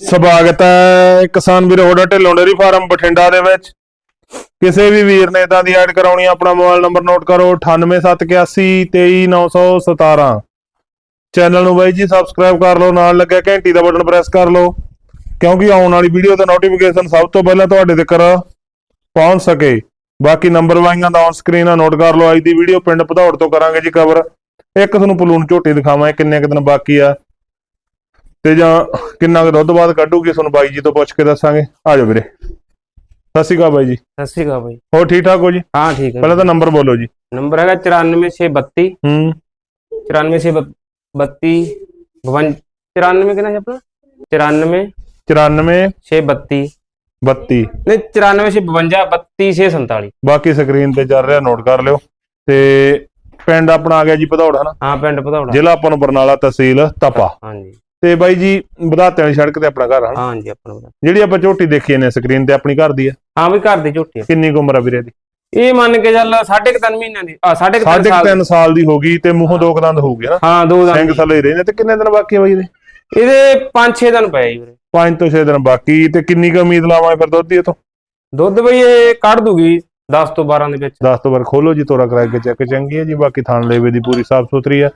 ਸਵਾਗਤ ਹੈ ਕਿਸਾਨ ਵੀਰ ਹੋਡਾ ਢਿੱਲੋਂ ਡੇਰੀ ਫਾਰਮ ਬਠਿੰਡਾ ਦੇ ਵਿੱਚ। ਕਿਸੇ ਵੀ ਵੀਰ ਨੇ ਇਦਾਂ ਦੀ ਐਡ ਕਰਾਉਣੀ ਆਪਣਾ ਮੋਬਾਈਲ ਨੰਬਰ ਨੋਟ ਕਰੋ 9871823917 ਚੈਨਲ ਨੂੰ ਬਾਈ ਜੀ ਸਬਸਕ੍ਰਾਈਬ ਕਰ ਲਓ, ਨਾਲ ਲੱਗਿਆ ਘੰਟੀ ਦਾ ਬਟਨ ਪ੍ਰੈਸ ਕਰ ਲਓ, ਕਿਉਂਕਿ ਆਉਣ ਵਾਲੀ ਵੀਡੀਓ ਦਾ ਨੋਟੀਫਿਕੇਸ਼ਨ ਸਭ ਤੋਂ ਪਹਿਲਾਂ ਤੁਹਾਡੇ ਤੱਕ ਪਹੁੰਚ ਸਕੇ। ਬਾਕੀ ਨੰਬਰ ਵਾਈਆਂ ਦਾ ਔਨ ਸਕਰੀਨ ਆ ਨੋਟ ਕਰ ਲਓ, ਅੱਜ ਦੀ ਵੀਡੀਓ ਪਿੰਡ ਭਦੌੜ ਤੋਂ ਕਰਾਂਗੇ ਜੀ ਕਵਰ ਇੱਕ ਤੁਹਾਨੂੰ ਪਲੂਨ ਝੋਟੀ ਦਿਖਾਵਾਂ ਕਿੰਨੇ ਕੁ ਦਿਨ ਬਾਕੀ ਆ। ਤੇ ਜਾਂ ਕਿੰਨਾ ਕੁ ਦੁੱਧ ਬਾਅਦ ਕੱਢੂਗੀ ਤੁਹਾਨੂੰ ਬਾਈ ਜੀ ਤੋਂ ਪੁੱਛ ਕੇ ਦੱਸਾਂਗੇ। ਆ ਜਾਓ ਵੀਰੇ। ਸਤਿ ਸ਼੍ਰੀ ਅਕਾਲ ਬਾਈ ਜੀ। ਸਤਿ ਸ਼੍ਰੀ ਅਕਾਲ ਬਾਈ। ਹੋਰ ਠੀਕ ਠਾਕ ਹੋ ਜੀ? ਹਾਂ ਠੀਕ ਹੈ ਪਹਿਲਾਂ ਤਾਂ ਨੰਬਰ ਬੋਲੋ ਜੀ। ਨੰਬਰ ਹੈਗਾ 94632 ਹੂੰ। 94632 94 ਕਿੰਨਾ ਹੈ ਆਪਣਾ? 94 94 632 32 ਨਹੀਂ 94 652 32647 ਬਾਕੀ ਸਕਰੀਨ ਤੇ ਚੱਲ ਰਿਹਾ ਨੋਟ ਕਰ ਲਿਓ। ਤੇ ਪਿੰਡ ਆਪਣਾ ਆ ਗਿਆ ਜੀ ਭਦੌੜ ਹਨਾ? ਹਾਂ ਪਿੰਡ ਭਦੌੜਾ ਜ਼ਿਲ੍ਹਾ ਆਪਾਂ ਨੂੰ ਬਰਨਾਲਾ ਤਹਿਸੀਲ ਤਪਾ। ਹਾਂਜੀ। ਤੇ ਬਾਈ ਜੀ ਵਧਾਤੇ ਵਾਲੀ ਸੜਕ ਤੇ ਆਪਣਾ ਘਰ ਹਨਾ ਹਾਂਜੀ ਆਪਣਾ ਭਰਾ। ਜਿਹੜੀ ਆਪਾਂ ਝੋਟੀ ਦੇਖੀ ਨੇ ਸਕਰੀਨ ਤੇ ਆਪਣੀ ਘਰ ਦੀ ਆ? ਹਾਂ ਵੀ ਘਰ ਦੀ ਝੋਟੀ ਆ। ਕਿੰਨੀ ਕੁ ਉਮਰ ਆ ਵੀਰੇ ਦੀ? ਇਹ ਮੰਨ ਕੇ ਚੱਲ ਸਾਢੇ ਕੁ ਤਿੰਨ ਮਹੀਨਿਆਂ ਦੀ ਆ ਸਾਢੇ ਕੁ ਤਿੰਨ ਸਾਢੇ ਕੁ ਸਾਲ ਤਿੰਨ ਸਾਲ ਦੀ ਹੋ ਗਈ ਤੇ ਮੂੰਹੋਂ ਦੋ ਕਦੰਦ ਹੋ ਗਏ ਨਾ? ਹਾਂ ਦੋ ਸਿੰਘ ਦਿਨ ਥੱਲੇ ਹੀ ਰਹਿੰਦੇ ਤੇ ਕਿੰਨੇ ਦਿਨ ਬਾਕੀ ਆ ਬਾਈ ਦੇ ਇਹਦੇ 5-6 ਦਿਨ ਪਏ ਜੀ ਵੀਰੇ। 5 ਤੋਂ 6 ਦਿਨ ਬਾਕੀ ਤੇ ਕਿੰਨੀ ਕੁ ਉਮੀਦ ਲਾਵਾਂ ਫਿਰ ਦੁੱਧ ਦੀ ਇਥੋਂ? ਦੁੱਧ ਬਈ ਇਹ ਕੱਢ ਦੂਗੀ 10 ਤੋਂ 12 ਦੇ ਵਿੱਚ। 10 ਤੋਂ ਬਾਅਦ ਖੋਲੋ ਜੀ ਤੋਰਾ ਕਰਾ ਕੇ ਚੈੱਕ ਚੰਗੀ ਹੈ ਜੀ ਬਾਕੀ ਥਣ ਲੇਵੇ ਦੀ ਪੂਰੀ ਸਾਫ਼ ਸੁਥਰੀ ਆ।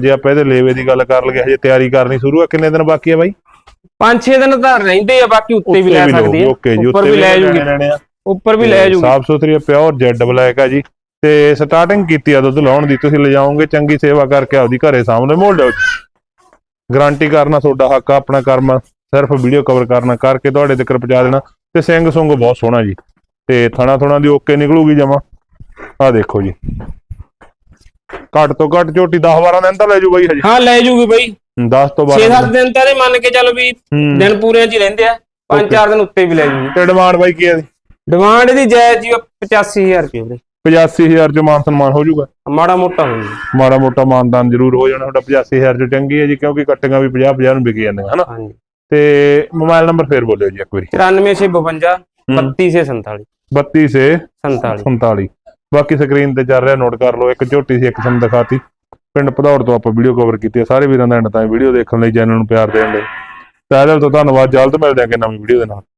ਜੇ ਆਪਾਂ ਇਹਦੇ ਲੇਵੇ ਦੀ ਗੱਲ ਕਰ ਲਈਏ ਹਜੇ ਤਿਆਰੀ ਕਰਨੀ ਸ਼ੁਰੂ ਆ। ਕਿੰਨੇ ਦਿਨ ਬਾਕੀ ਆ ਬਾਈ? 5-6 ਦਿਨ ਤਾਂ ਰਹਿੰਦੇ ਆ ਬਾਕੀ ਉੱਤੇ ਵੀ ਲੈ ਸਕਦੀ ਹੈ ਓਕੇ ਜੀ ਉੱਪਰ ਉੱਤੇ ਵੀ ਲੈ ਜੂਗੀ। ਉੱਪਰ ਵੀ ਲੈ ਜੂਗੀ। ਸਾਫ਼ ਸੁਥਰੀ ਪਿਓਰ ਜੈਡ ਬਲੈਕ ਆ ਜੀ। ਤੇ ਸਟਾਰਟਿੰਗ ਕੀਤੀ ਆ ਦੁੱਧ ਲਾਉਣ ਦੀ ਤੁਸੀਂ ਲਿਜਾਓਗੇ ਚੰਗੀ ਸੇਵਾ ਕਰਕੇ ਆਪਦੀ ਘਰੇ ਸਾਹਮਣੇ ਮੋੜ ਲਿਓ ਗਾਰੰਟੀ ਕਰਨਾ ਤੁਹਾਡਾ ਹੱਕ ਆ ਆਪਣਾ ਕਰਮ ਸਿਰਫ ਵੀਡੀਓ ਕਵਰ ਕਰਨਾ ਕਰਕੇ ਤੁਹਾਡੇ ਤੱਕ ਪਹੁੰਚਾ ਦੇਣਾ। ਤੇ ਸਿੰਘ ਸੁੰਗ ਬਹੁਤ ਸੋਹਣਾ ਜੀ। ਤੇ ਥਣਾ ਥਣਾ ਦੀ ਓਕੇ ਨਿਕਲੂਗੀ ਜਮਾ। ਆ ਦੇਖੋ ਜੀ। ਘੱਟ ਤੋਂ ਘੱਟ ਝੋਟੀ 10 12 ਦਿਨ ਤਾਂ ਲੈ ਜੂ ਬਾਈ ਹਜੇ। ਹਾਂ ਲੈ ਜੂਗੀ ਬਈ। 10 ਤੋਂ 12 6-7 ਦਿਨ। ਤਾਂ ਇਹ ਮੰਨ ਕੇ ਚੱਲ ਵੀ। ਦਿਨ ਪੂਰਿਆਂ 'ਚ ਹੀ ਰਹਿੰਦੇ ਆ। 5-4 ਦਿਨ ਉੱਤੇ ਵੀ ਲੈ ਜੂਗੀ। ਤੇ ਡਿਮਾਂਡ ਬਾਈ ਕੀ ਹੈ ਡਿਮਾਂਡ ਇਹਦੀ ਜਾਇਜ਼ ਜੀ 85000 ਰੁਪਏ ਵੀਰੇ 85000 ਚ ਮਾਨ ਸਨਮਾਨ ਹੋ ਜਾਊਗਾ ਮਾੜਾ ਮੋਟਾ ਹੋ ਮਾੜਾ ਮੋਟਾ ਮਾਨਦਾਨ ਜ਼ਰੂਰ ਹੋ ਜਾਣਾ ਤੁਹਾਡਾ 85000 ਚ ਚੰਗੀ ਹੈ ਜੀ ਕਿਉਂਕਿ ਕੱਟੀਆਂ ਵੀ 50 50 ਨੂੰ ਵਿਕ ਜਾਂਦੀਆਂ ਹਨਾ? ਹਾਂਜੀ। ਤੇ ਮੋਬਾਈਲ ਨੰਬਰ ਫੇਰ ਬੋਲਿਓ ਜੀ ਇੱਕ ਵਾਰੀ। 94652 3247 32 ਸੇ 47 47 ਬਾਕੀ ਸਕਰੀਨ ਤੇ ਚੱਲ ਰਿਹਾ ਨੋਟ ਕਰ ਲਓ, ਇੱਕ ਝੋਟੀ ਸੀ, ਇੱਕ ਤੁਹਾਨੂੰ ਦਿਖਾਤੀ। ਪਿੰਡ ਭਦੌੜ ਤੋਂ ਆਪਾਂ ਵੀਡੀਓ ਕਵਰ ਕੀਤੀ ਹੈ, ਸਾਰੇ ਵੀਰਾਂ ਦਾ ਐਂਡ ਤਾਂ ਵੀਡੀਓ ਦੇਖਣ ਲਈ ਚੈਨਲ ਨੂੰ ਪਿਆਰ ਦੇਣ ਲਈ। ਤਾਂ ਇਹਦੇ ਤੋਂ ਧੰਨਵਾਦ, ਜਲਦ ਮਿਲਦੇ ਹਾਂ ਕਿ ਨਵੀਂ ਵੀਡੀਓ ਦੇ ਨਾਲ।